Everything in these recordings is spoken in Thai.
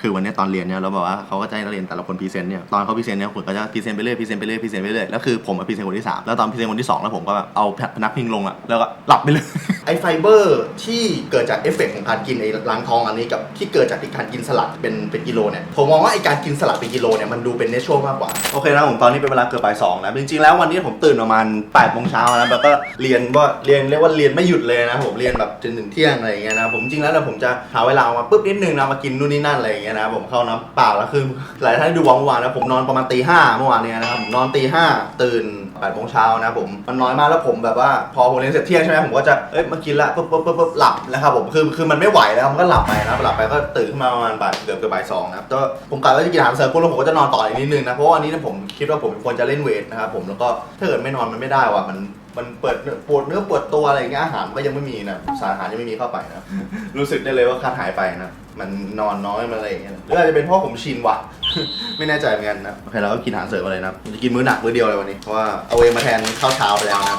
คือวันนี้ตอนเรียนเนี่ยเราบอกว่าเขาก็จะให้นักเรียนแต่ละคนพรีเซนต์เนี่ยตอนเขาพรีเซนต์เนี่ยผมก็จะพรีเซนต์ไปเรื่อยพรีเซนต์ไปเรื่อยพรีเซนต์ไปเรื่อยแล้วคือผมมาพรีเซนต์คนที่สามแล้วตอนพรีเซนต์คนที่สองแล้วผมก็แบบเอาพนักพิงลงอะแล้วก็หลับไปเลย อไฟเบอร์ที่เกิดจากเอฟเฟกต์ของการกินไอล้างท้องอันนี้กับที่เกิดจากการกินสลัดเป็นเป็นกิโลเนี่ยผมมองว่าไอการกินสลัดเป็นกิโลเนี่ยมันดูเป็นเนเชอรัลมากกว่า โอเคนะผมตอนนี้เป็นเวลาเกือบบ่ายสองแล้วจริงๆแล้ววันนี้ผมตื่นประมาณ8ปดโมงเช้านะแล้วก็เรียนว่าเรียนเรียกว่าเรียนไม่หยุดเลยนะผมเรียนแบบจนถึงเที่ยงอะไรอย่างเงี้ยนะผมจริงแล้วเนี่ยผมจะหาเวลามาปุ๊บนิดนึงนะมากินนู่นนี่นั่นอะไรอย่างเงี้ยนะผมเข้าน้ำเปล่าแล้วคือหลายท่านดูวงวานนะผมนอนประมาณตีห้าเมื่อวานเนี่ยนะครับผมนอนตีห้าตื่น แปดโมงเช้านะผมมันน้อยมากแล้วผมแบบว่าพอผมเรียนเสร็จเที่ยงใช่ไหมผมก็จะเอ้ยมากินละปุ๊บปุ๊บปุ๊บปุ๊บหลับนะครับผมคือคือมันไม่ไหวแล้วมันก็หลับไปนะหลับไปก็ตื่นขึ้นมาประมาณบ่ายเกือบเกือบบ่ายสองนะครับก็ผมกะว่าจะกินอาหารเสริมปุ๊บแล้วผมก็จะนอนต่ออีกนิดนึงนะเพราะว่าอันนี้เนี่ยผมคิดว่าผมควรจะเล่นเวทนะครับผมแล้วก็ถ้าเกิดไม่นอนมันไม่ได้ว่ะมัน มันเปิดปวดเนื้อปวดตัวอะไรอย่างเงี้ยอาหารก็ยังไม่มีนะสารอาหารยังไม่มีเข้าไปนะรู้สึกได้เลยว่าขาดหายไปนะมันนอนน้อยมันอะไรอย่างเงี้ยหรืออาจจะเป็นเพราะผมชินวะ ไม่แน่ใจเหมือนกันนะโอเคเราก็กินอาหารเสริมอะไรนะจะกินมื้อหนักมื้อเดียวเลยวันนี้เพราะว่าเอาเวมาแทนข้าวเช้าไปแล้วนะ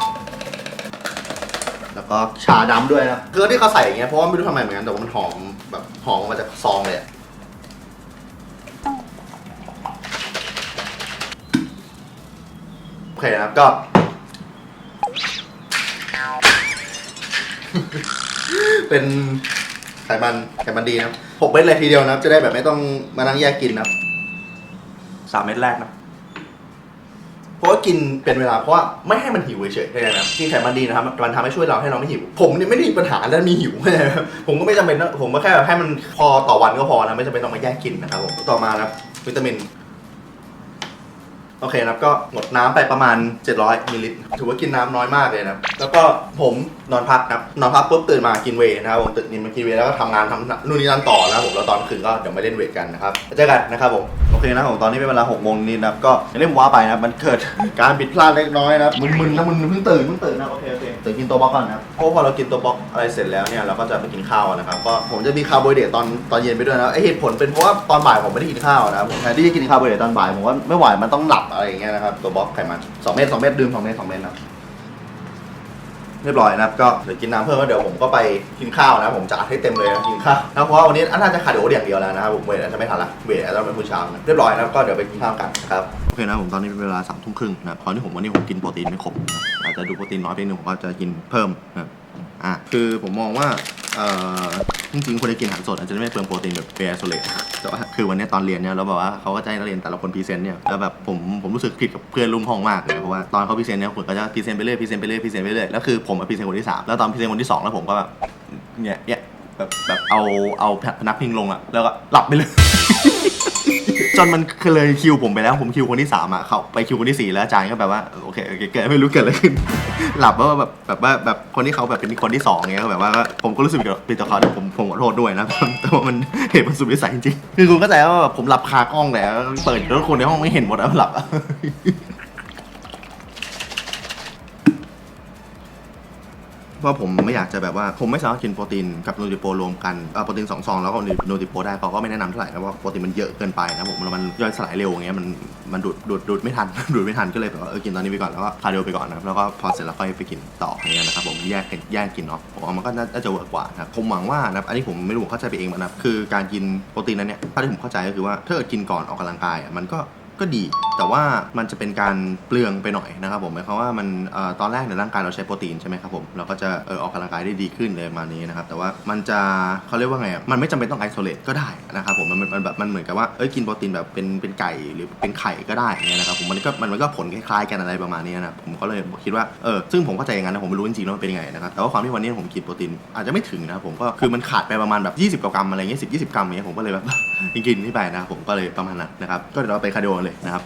แล้วก็ชาดำด้วยนะคือที่เขาใส่อย่างเงี้ยเพราะว่าไม่รู้ทำไมเหมือนกันแต่ว่ามันหอมแบบหอมมาจากซองเลยโอเคนะครับก็ เป็นไขมันไขมันดีนะครับหกเม็ดเลยทีเดียวนะครับ จะได้แบบไม่ต้องมานั่งแยกกินนะครับสามเม็ดแรกนะเพราะว่ากินเป็นเวลาเพราะว่าไม่ให้มันหิวเฉยๆแค่นั้นนะกินไขมันดีนะครับมันทำให้ช่วยเราให้เราไม่หิว ผมเนี่ยไม่ได้มีปัญหาและมีหิวนะครับผมก็ไม่จำเป็นต้องผมก็แค่ให้มันพอต่อวันก็พอนะไม่จำเป็นต้องมาแยกกินนะครับผมต่อมานะครับวิตามิน โอเคนะครับก็หมดน้ำไปประมาณ 700มิลลิลิตรถือว่ากินน้ำน้อยมากเลยนะครับแล้วก็ผมนอนพักนะครับนอนพักปุ๊บตื่นมากินเวทนะครับผมตื่นมากินเวทแล้วก็ทำงานทำนู่นนี่นั่นต่อนะครับผมแล้วตอนคืนก็เดี๋ยวไม่เล่นเวทกันนะครับเจอกันนะครับผมโอเคนะครับผมตอนนี้เป็นเวลา6โมงนิดนะครับก็อย่างที่ผมว่าไปนะครับมันเกิด การผิดพลาดเล็กน้อยนะครับมึนๆนะมึนเพิ่งตื่นเพิ่งตื่นนะโอเคโอเคตื่นกินตัวบล็อกก่อนนะครับเพราะว่าพอเรากินตัวบล็อกอะไรเสร็จแล้วเนี่ยเราก็จะไปกินข้าวนะครับก็ผมจะมีคาร์โบไฮเดรตตอนตอนเย็นไปด้วยนะไอเหตุผลเป็นเพราะว่าตอนบ่ายผมไม่ได้กินข้าวนะครับผมแทนที่จะกินคาร์โบไฮเดรตตอนบ่ายผมว่าไม่ไหวมันต้องหลับอะไรอย่างเงี้ยนะครับ ตัวบล็อกไขมันสองเม็ดสองเม็ดดื่มสองเม็ดสองเม็ดนะเรียบร้อยนะครับก็เดี๋ยวกินน้ำเพิ่มแล้วเดี๋ยวผมก็ไปกินข้าวนะผมจะอัดให้เต็มเลยนะกินข้าวนะเพราะว่าวันนี้อันน่าจะขาดโอเดียางเดียวแล้วนะครับผมเวทอาจจะไม่ทันละเวทอาจจะเป็นมื้ช้านะเรียบร้อยนะครับก็เดี๋ยวไปกินข้าวกันนะครับโอเคนะผมตอนนี้เป็นเวลาสามทุ่มครึ่งนะตอนที่ผมวันนี้ผมกินโปรตีนไม่ครบอาจจะดูโปรตีนน้อยไปนิดนึงผมก็จะกินเพิ่มนะอะคือผมมองว่าเอ่อ จริงๆคนได้กินอาหารสดอาจจะไม่เปลืองโปรตีนแบบเบรโซเลตแต่ว่าคือวันนี้ตอนเรียนเนี่ยเราบอกว่าเขาก็จะให้นักเรียนแต่ละคนพรีเซนต์เนี่ยแล้วแบบผมผมรู้สึกผิดกับเพื่อนรุ่มห้องมากเลยเพราะว่าตอนเขาพรีเซนต์เนี่ยผมก็จะพรีเซนต์ไปเรื่อยพรีเซนต์ไปเรื่อยพรีเซนต์ไปเรื่อยแล้วคือผมมาพรีเซนต์คนที่สามแล้วตอนพรีเซนต์คนที่สองแล้วผมก็แบบเนี่ยเนี่ยแบบแบบเอาเอาพนักพิงลงอะแล้วก็หลับไปเลย จนมันเคยเลยคิวผมไปแล้วผมคิวคนที่สามอะเขาไปคิวคนที่สี่แล้วอาจารย์ก็แบบว่าโอเคโอเคเกิดไม่รู้เกิดอะไรขึ้น หลับแล้วแบบแบบว่าแบบคนที่เขาแบบเป็นคนที่สองเงี้ยก็แบบว่าผมก็รู้สึกผิดต่อเขาแต่ผมผมขอโทษด้วยนะแต่ว่ามันเหตุมันสุดวิสัยจริงๆคือคุณเข้าใจว่าผมหลับคากล้องแล้วเปิดแล้วคนในห้องไม่เห็นหมดแล้วหลับอะ เพราะผมไม่อยากจะแบบว่าผมไม่สามารถกินโปรตีนกับนูติโปรวมกันเอาโปรตีนสองซองแล้วก็นูติโปได้เขาก็ไม่แนะนำเท่าไหร่นะว่าโปรตีนมันเยอะเกินไปนะผมแล้วมันย่อยสลายเร็วอย่างเงี้ยมันมันดูดดูดดูดไม่ทัน ดูดไม่ทันก็เลยแบบว่าเออกินตอนนี้ไปก่อนแล้วก็คาร์ดิโอไปก่อนนะครับแล้วก็พอเสร็จแล้วค่อยไปกินต่ออย่างเงี้ยนะครับผมแยกกันแยกกินเนาะผมว่ามันก็น่าจะเวิร์กกว่านะครับผมหวังว่านะครับอันนี้ผมไม่รู้ผมเข้าใจไปเองนะครับคือการกินโปรตีนนั้นเนี่ยถ้าที่ผมเข้าใจก็คือว่าถ้าเกิดกินก่อนออกกำลังกายมันก็ ก็ดี แต่ว่ามันจะเป็นการเปลืองไปหน่อยนะครับผมหมายความว่ามันออตอนแรกในยร่างกายเราใช้โปรตีนใช่ไหมครับผมเราก็จะเออออกกำลังกายได้ดีขึ้นเลยประมาณนี้นะครับแต่ว่ามันจะเขาเรียกว่าไงอะมันไม่จำเป็นต้องไอโซเลตก็ได้นะครับผมมันมันแบบมันเหมือนกับว่าเอ้ยกินโปรตีนแบบเป็นเป็นไก่หรือเป็นไข่ก็ได้เงี้ยนะครับผมมันก็มันก็ผลคล้ายๆกันอะไรประมาณนี้นะผมก็เลยคิดว่าเออซึ่งผมเข้าใจอย่างนั้นนะผมไม่รู้จริงๆแล้วมันเป็นยังไงนะครับแต่ว่าความที่วันนี้ผมกินโปรตีนอาจจะไม่ถึงนะครับผมก็คือมันขาดไปประมาณแบบ 20กว่ากรัมอะไรเงี้ยสิบยี่สิบกรัมเงี้ยผมก็เลยแบบ กินที่ไปนะครับผมก็เลยประมาณนั้นนะครับก็เดี๋ยวเราไปคาร์ดิโอเลยนะครับ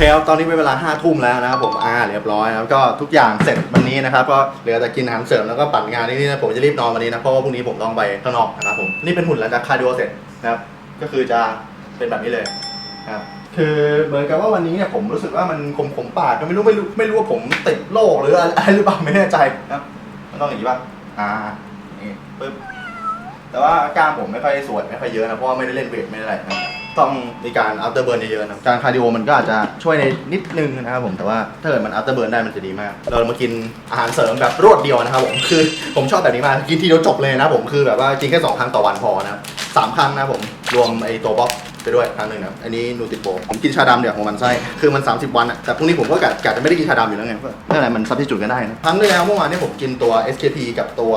เคครับตอนนี้เป็นเวลา5้าทุ่มแล้วนะครับผมอ่าเรียบร้อยนะครับก็ทุกอย่างเสร็จวันนี้นะครับก็เหลือแต่กินอาหารเสริมแล้วก็ปั่นงานนี่นี่นะผมจะรีบนอนวันนี้นะเพราะว่าพรุ่งนี้ผมต้องไปข้างนอกนะครับผมนี่เป็นหุ่นหลังจากคาร์ดิโอเสร็จนะครับก็คือจะเป็นแบบนี้เลยนะครับคือเหมือนกับว่าวันนี้เนี่ยผมรู้สึกว่ามันขมขมปากก็ไม่รู้ไม่รู้ไม่รู้ว่าผมติดโรคหรืออะไรหรือเปล่าไม่แน่ใจนะครับมันต้องอย่างนี้ป่ะอ่านี่ปึ๊บแต่ว่ากล้ามผมไม่ค่อยสวยไม่ค่อยเยอะนะเพราะว่าไม่ได้เล่นเวทไม่ได้อะไรนะ ต้องมีการอัลเทอร์เบิร์นเยอะๆนะการคาร์ดิโอมันก็อาจจะช่วยในนิดนึงนะครับผมแต่ว่าถ้าเกิดมันอัลเทอร์เบิร์นได้มันจะดีมาก เรามากินอาหารเสริมแบบรวดเดียวนะครับผมคือผมชอบแบบนี้มากกินทีเดียวจบเลยนะผมคือแบบว่ากินแค่สองครั้งต่อวันพอนะสามครั้งนะผมรวมไอ้ตัวบ๊อกไปด้วยครั้งหนึ่งนะอันนี้นูติโปผมกินชาดำเดี๋ยวของมันไส้คือมัน 30 วันอะแต่พรุ่งนี้ผมก็กะกะจะไม่ได้กินชาดำอยู่แล้วไงก็ไม่เป็นไรมันซับที่จุดกันได้นะครั้งที่แล้วเมื่อวานเนี่ยผมกินตัว SKP กับตัว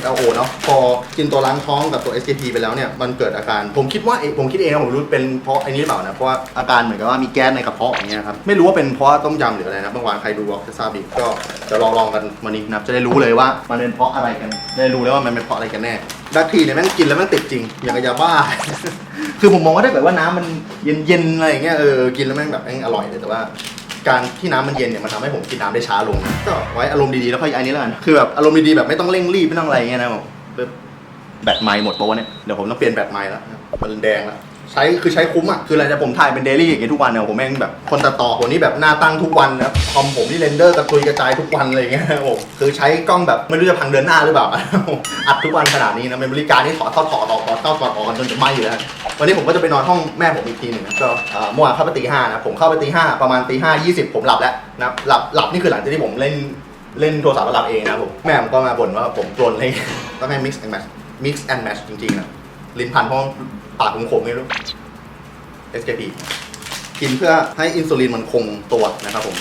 SLO เนาะพอกินตัวล้างท้องกับตัว SKP ไปแล้วเนี่ยมันเกิดอาการผมคิดว่าเองผมคิดเองนะผมรู้เป็นเพราะอ้นี้หรือเปล่านะเพราะว่าอาการเหมือนกับว่ามีแก๊สในกระเพาะอย่างเงี้ยครับไม่รู้ว่าเป็นเพราะต้มยำหรืออะไรนะบางวันใครดูบอกจะทราบดีก็จะลองลองๆกันวันนี้นะครับจะได้รู้เลยว่ามันเป็นเพราะอะไรกันได้รู้เลยว่ามันเป็นเพราะอะไรกันแน่ ดักทีเนี่ยแม่งกินแล้วแม่งติดจริง อย่างกับยาบ้า คือผมมองว่าถ้าเกิดว่าน้ำมันเย็นๆอะไรอย่างเงี้ยเออกินแล้วแม่งแบบแม่งอร่อยเลยแต่ว่า การที่น้ำมันเย็นเนี่ยมันทำให้ผมกินน้ำได้ช้าลง ก็ไว้อารมณ์ดีๆแล้วค่อยอันนี้แล้วกันคือแบบอารมณ์ดีๆแบบไม่ต้องเร่งรีบไม่ต้องอะไรอย่างเงี้ยนะผมปึ๊บแบตไม้หมดปะเนี่ยเดี๋ยวผมต้องเปลี่ยนแบตไม้แล้วมันแดงแล้ว ใช้คือใช้คุ้มอะคืออะไรจะผมถ่ายเป็นเดลี่อย่างเงี้ยทุกวันเนี่ยผมแม่งแบบคนตัดต่อคนนี้แบบหน้าตั้งทุกวันนะครับคอมผมนี่เรนเดอร์กระตุยกระจายทุกวันอะไรอย่างเงี้ยนะผมคือใช้กล้องแบบไม่รู้จะพังเดือนหน้าหรือเปล่า อัดทุกวันขนาดนี้นะเป็นบริการที่ถอดทอดถอดออกถอดเข้าถอดออกกันจนจะไหม้อยู่แล้ววันนี้ผมก็จะไปนอนห้องแม่ผมอีกทีหนึ่งนะก็เอ่อเมื่อวานเข้าไปตีห้านะผมเข้าไปตีห้าประมาณตีห้ายี่สิบผมหลับแล้วนะครับหลับหลับนี่คือหลังจากที่ผมเล่นเล่นโทรศัพท์แล้วหลับเองนะผมแม่ผมก็มาบ่นว่าผมกลนเลยต้องให้ mix and match mix and match จริงๆนะลิ้นพันเพราะ ปากผมขมไม่รู้ SKP กินเพื่อให้อินซูลินมันคงตัวนะครับผม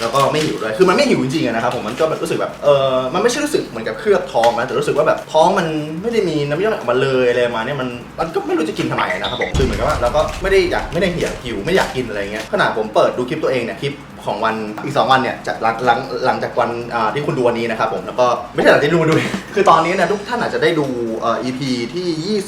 แล้วก็ไม่หิวด้วย คือมันไม่หิวจริงๆอะนะครับผม มันก็แบบรู้สึกแบบ เออมันไม่ใช่รู้สึกเหมือนกับเคลือบท้องนะ แต่รู้สึกว่าแบบท้องมันไม่ได้มีน้ำย่อยออกมาเลยอะไรมาเนี่ยมัน มันก็ไม่รู้จะกินทำไมนะครับผม คือเหมือนกับว่าเราก็ไม่ได้อยากไม่ได้เหี่ยวหิวไม่อยากกินอะไรเงี้ย ขนาดผมเปิดดูคลิปตัวเองเนี่ยคลิป ของวันอีก 2 วันเนี่ยจะหลังหลังหลังจากวันอ่าที่คุณดูวันนี้นะครับผมแล้วก็ไม่ใช่หลังจากที่ดูดู คือตอนนี้เนี่ยทุกท่านอาจจะได้ดูเอ่อ EP ที่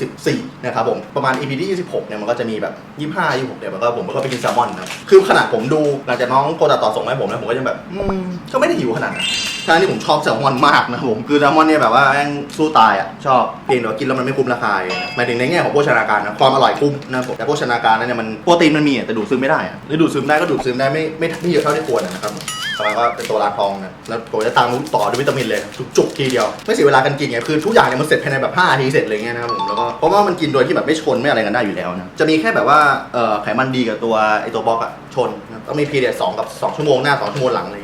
24 นะครับผมประมาณ EP ที่ 26 เนี่ยมันก็จะมีแบบ 25 26เนี่ยมันก็ผมก็ไปกินแซลมอนนะครับคือขนาดผมดูหลังจากน้องโกตัดต่อส่งมาให้ผมนะผมก็ยังแบบอืมก็ไม่ได้หิวขนาดนั้น ทั้งที่ผมชอบแซลมอนมากนะผมคือแซลมอนเนี่ยแบบว่าแม่งสู้ตายอะชอบเพียงแต่ว่ากินแล้วมันไม่คุ้มราคาเองนะหมายถึงในแง่ของโภชนาการนะความอร่อยคุ้มนะผมแต่โภชนาการนั้นเนี่ยมันโปรตีนมันมีอะแต่ดูดซึมไม่ได้อะหรือดูดซึมได้ก็ดูดซึมได้ไม่ไม่ไม่เยอะเท่าที่ควรนะครับต่อมก็เป็นตัวลาทองนะแล้วผมจะตามต่อด้วยวิตามินเลยนะจุกๆทีเดียว ไม่เสียเวลากันกินไงคือทุกอย่างเนี่ยมันเสร็จภายในแบบ5นาทีเสร็จเลยเงี้ยนะครับผมแล้วก็เพราะว่ามันกินโดยที่แบบไม่ชนไม่อะไรกันได้อยู่แล้วนะจะมีแค่แบบว่าเอ่อไขมันดีกับตัวไอตัวบล็อกอะชนนะต้องมีพีเรียดสองกับสองชั่วโมงหน้าสองชั่วโมงหลังอะไรเ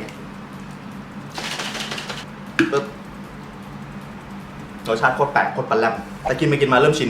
งี้ย ปึ๊บรสชาติโคตรแปลกโคตรปันแลมแต่กินไปกินมาเริ่มชิน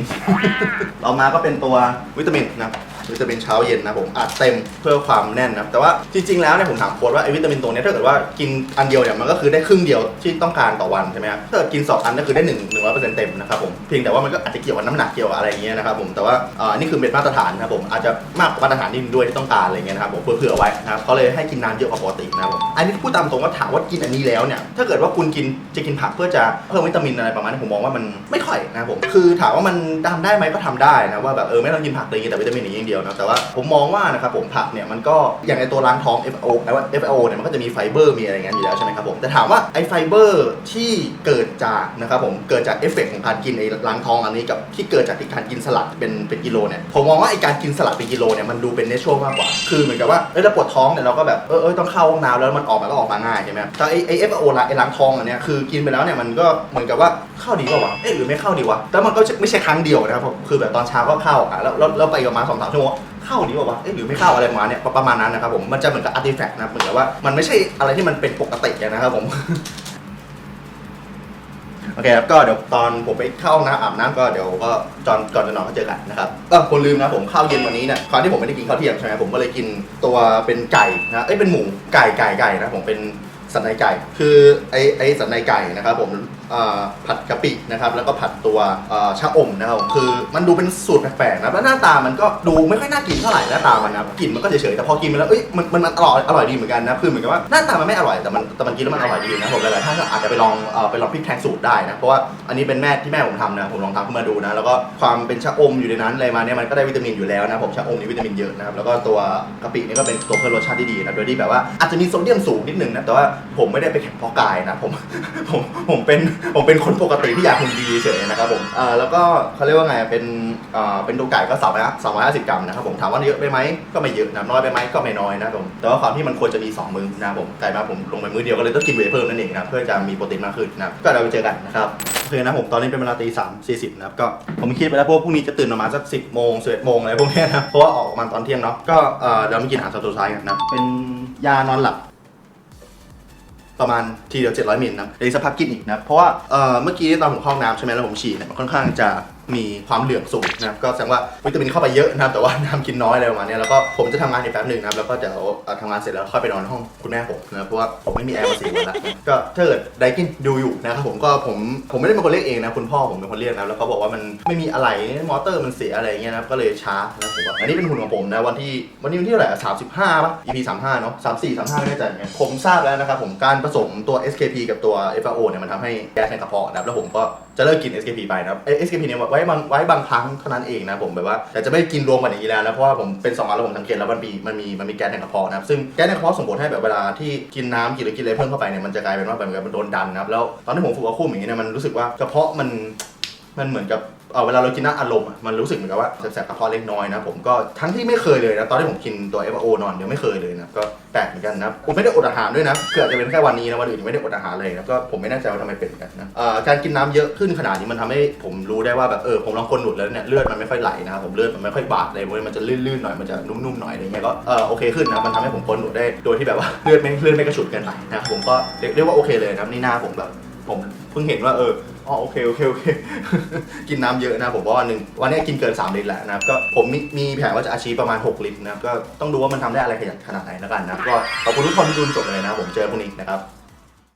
เรามาก็เป็นตัววิตามินนะครับ วิตามินเช้าเย็นนะผมอัดเต็มเพื่อความแน่นนะแต่ว่าจริงๆแล้วเนี่ยผมถามโค้ดว่าไอ้วิตามินตัวนี้ถ้าเกิดว่ากินอันเดียวเนี่ยมันก็คือได้ครึ่งเดียวที่ต้องการต่อวันใช่ไหมครับถ้าเกิดกินสองอันก็คือได้หนึ่งหนึ่งร้อยเปอร์เซ็นต์เต็มนะครับผมเพียงแต่ว่ามันก็อาจจะเกี่ยวกับน้ำหนักเกี่ยวกับอะไรอย่างเงี้ยนะครับผมแต่ว่าอ่านี่คือเป็นมาตรฐานนะครับผมอาจจะมากกว่ามาตรฐานนิดนึงด้วยที่ต้องการอะไรเงี้ยนะครับผมเผื่อไว้นะครับเขาเลยให้กินน้ำเยอะกว่าปกตินะครับผมอันนี้พูดตามตรงว่าถามว่ากินอันนี้แล้วเนี่ยถ้าเกิดว่าคุณกินจะกินผักเพื่อจะเพิ่มวิตามินอะไรประมาณนี้ผมมองว่ามันไม่ค่อยนะครับผมคือถามว่ามันทำได้ไหมก็ทำได้นะว่าแบบเออไม่ต้องกินผักเลยแต่วิตามินอย่างเดียวนะแต่ว่าผมมองว่านะครับผมผักเนี่ยมันก็อย่างในตัวล้างท้อง FO แต่ว่า FO เนี่ยมันก็จะมีไฟเบอร์มีอะไรอย่างเงี้ยอยู่แล้วใช่ไหมครับผมแต่ถามว่าไอไฟเบอร์ที่เกิดจากนะครับผมเกิดจากเอฟเฟกต์ของการกินไอล้างท้องอันนี้กับที่เกิดจากการกินสลัดเป็นเป็นกิโลเนี่ยผมมองว่าไอการกินสลัดเป็นกิโลเนี่ยมันดูเป็นเนเชอรัลมากกว่าคือเหมือนกับว่าเอ้ยเราปวดท้องเนี่ยเราก็แบบเออเออต้องเข้าห้องน้ำแล้วมันออกมาก็ออกมาง่ายใช่ไหมแต่ไอไอเอฟโอละไอล้างท้องอันเนี้ยคือกินไปแล้วเนี่ยมันก็เหมือนกับว่าเข้าดีกว่าวะเอ๊ะหรือไม่เข้าดีวะแต่มันก็ไม่ใช่ครั้งเดียวนะครับผมคือแบบตอนเช้าก็เข้าอะแล้วแล้วไปประมาณสองสามชั่วโมงเข้าดีกว่าวะเอ๊ะหรือไม่เข้าอะไรประมาณเนี้ยประมาณนั้นนะครับผมมันจะเหมือนกับอาร์ติแฟกต์นะเหมือนกับว่ามันไม่ใช่อะไรที่มันเป็นปกติอะนะครับผม โอเคครับก็เดี๋ยวตอนผมไปเข้าห้องน้ำอาบน้ำก็เดี๋ยวก็จอนก่อนจะนอนก็เจอกันนะครับก็คนลืมนะผมข้าวเย็นวันนี้เนี่ยคราวที่ผมไม่ได้กินข้าวเที่ยงใช่ไหมผมก็เลยกินตัวเป็นไก่นะเอ้ยเป็นหมูไก่ไก่ไก่นะผมเป็นสันในไก่ คือไอไอสันในไก่นะครับผม ผัดกะปินะครับแล้วก็ผัดตัวชะอมนะครับคือมันดูเป็นสูตรแปลกๆนะแล้วหน้าตามันก็ดูไม่ค่อยน่ากินเท่าไหร่หน้าตามันนะกลิ่นมันก็เฉยๆแต่พอกินไปแล้วเอ้ยมันมันอร่อยอร่อยดีเหมือนกันนะคือเหมือนกับว่าหน้าตามันไม่อร่อยแต่มันแต่มันกินแล้วมันอร่อยดีนะผมหลายๆท่านก็อาจจะไปลองไปลองพริกแทงสูตรได้นะเพราะว่าอันนี้เป็นแม่ที่แม่ผมทำนะผมลองทำขึ้นมาดูนะแล้วก็ความเป็นชะอมอยู่ในนั้นอะไรมาเนี่ยมันก็ได้วิตามินอยู่แล้วนะผมชะอมนี่วิตามินเยอะนะครับแล้วก็ตัวกะปินี่ก็เป็นตัวเพิ่มรสชาติที่ดีนะโดยที่แบบว่าอาจจะมีโซเดียมสูงนิดนึงนะแต่ว่าผมไม่ได้ไปแข่งเพาะกายนะผมผมผมเป็นผมเป็นคนปกติที่อยากหุ่นดีเฉยนะครับผมเอ่อแล้วก็เขาเรียกว่าไงเป็นเอ่อเป็นตัวไก่ก็สามร้อยสามร้อยห้าสิบกรัมนะครับผมถามว่าเยอะไปไหมก็ไม่เยอะนะน้อยไปไหมก็ไม่น้อยนะครับผมแต่ว่าความที่มันควรจะมี2มื้อนะครับผมไก่มาผมลงไปมื้อเดียวก็เลยต้องกินเวย์เพิ่มนั่นเองนะเพื่อจะมีโปรตีนมากขึ้นนะก็เราไปเจอกันนะครับโอเคนะผมตอนนี้เป็นเวลาตีสามสี่สิบนะครับก็ผมคิดไปแล้วพว่าพรุ่งนี้จะตื่นประมาณสักสิบโมงสิบเอ็ดโมงอะไรพวกเนี้ยนะเพราะว่าออกประมาณตอนเที่ยงเนาะก็เอ่อเดี๋ยวมากินอาหารสุดท้ายกันนะเป็นยานอนหลับ ประมาณทีเดียว700มิลนะเดี๋ยวอีกสักพักกินอีกนะเพราะว่าเอ่อเมื่อกี้ตอนผมเข้าห้องน้ำใช่ไหมแล้วผมฉี่เนี่ยมันค่อนข้างจะ มีความเหลืองสูงนะครับก็แสดงว่าวิตามินเข้าไปเยอะนะครับแต่ว่าน้ำกินน้อยอะไรประมาณเนี้ยแล้วก็ผมจะทำงานอีกแป๊บหนึ่งนะครับแล้วก็เดี๋ยวเอ่อทำงานเสร็จแล้วค่อยไปนอนห้องคุณแม่ผมนะเพราะว่าผมไม่มีแอร์มาสี่วันแล้วนะก็ถ้าเกิดไดกินดูอยู่นะครับผมก็ผมผมไม่ได้เป็นคนเรียกเองนะคุณพ่อผมเป็นคนเรียกนะแล้วเขาบอกว่ามันไม่มีอะไรมอเตอร์มันเสียอะไรเงี้ยนะครับก็เลยช้านะผมว่าอันนี้เป็นหุ่นของผมนะวันที่วันนี้วันที่เท่าไหร่สามสิบห้าป่ะ EP สามห้าเนาะสามสี่สามห้าไม่แน่ใจเหมือนกันผมทราบแล้วนะครับผมการผสมตัว SKP กับตัว FAO เนี่ยมันทำให้แก๊สในกระเพาะนะครับแล้วผมก็จะเลิกกิน SKP ไปนะครับเอ้ย SKP เนี่ยไว้บางไว้บางครั้งเท่านั้นเองนะผมแบบว่าแต่จะไม่กินรวมกันอย่างนี้แล้วนะเพราะว่าผมเป็นสองวันแล้วผมสังเกตแล้วมันมีมันมีมันมีแก๊สในกระเพาะนะครับซึ่งแก๊สในกระเพาะส่งผลให้แบบเวลาที่กินน้ำกินหรือกินอะไรเพิ่มเข้าไปเนี่ยมันจะกลายเป็นว่าแบบเหมือนกับมันโดนดันนะครับแล้วตอนที่ผมฝึกว่าคู่อย่างนี้เนี่ยมันรู้สึกว่ากระเพาะมันมันเหมือนกับ เออเวลาเรากินน้ำอารมณ์อะมันรู้สึกเหมือนกับว่าแสบๆกระเพาะเล็กน้อยนะผมก็ทั้งที่ไม่เคยเลยนะตอนที่ผมกินตัว f o นอนเดี๋ยวไม่เคยเลยนะก็แปลกเหมือนกันนะผมไม่ได้อดอาหารด้วยนะคืออจะเป็นแค่วันนี้นะวันอื่นไม่ได้อดอาหารเลยนะก็ผมไม่แน่ใจว่าทำไมเป็นเหมือนกันนะเอ่อการกินน้ำเยอะขึ้นขนาดนี้มันทำให้ผมรู้ได้ว่าแบบเออผมลองคนหนุดแล้วเนี่ยเลือดมันไม่ค่อยไหลนะครับผมเลือดมันไม่ค่อยบาดเลยมันจะลื่นๆหน่อยมันจะนุ่มๆหน่อยอะไรเงี้ยก็เออโอเคขึ้นนะมันทำให้ผมพ้นหนุดได้โดยที่แบบว่าเลือดไม่เลือดไม่กระฉุดเกินไปนะครับผมก็เรียกเรียกว่าโอเคเลยนะครับนี่หน้าผมแบบผมเพิ่งเห็นว่าเออ อ๋อโอเคโอเคโอเค กินน้ำเยอะนะผมว่าวันหนึ่งวันนี้กินเกิน 3 ลิตรแล้วนะครับก็ผมมีมีแผนว่าจะอาชีพประมาณ 6 ลิตรนะครับก็ต้องดูว่ามันทำได้อะไรขนาดไหนแล้วกันนะก็ขอบคุณทุกคนที่ดูจนจบเลยนะครับผมเจอพรุ่งนี้นะครับ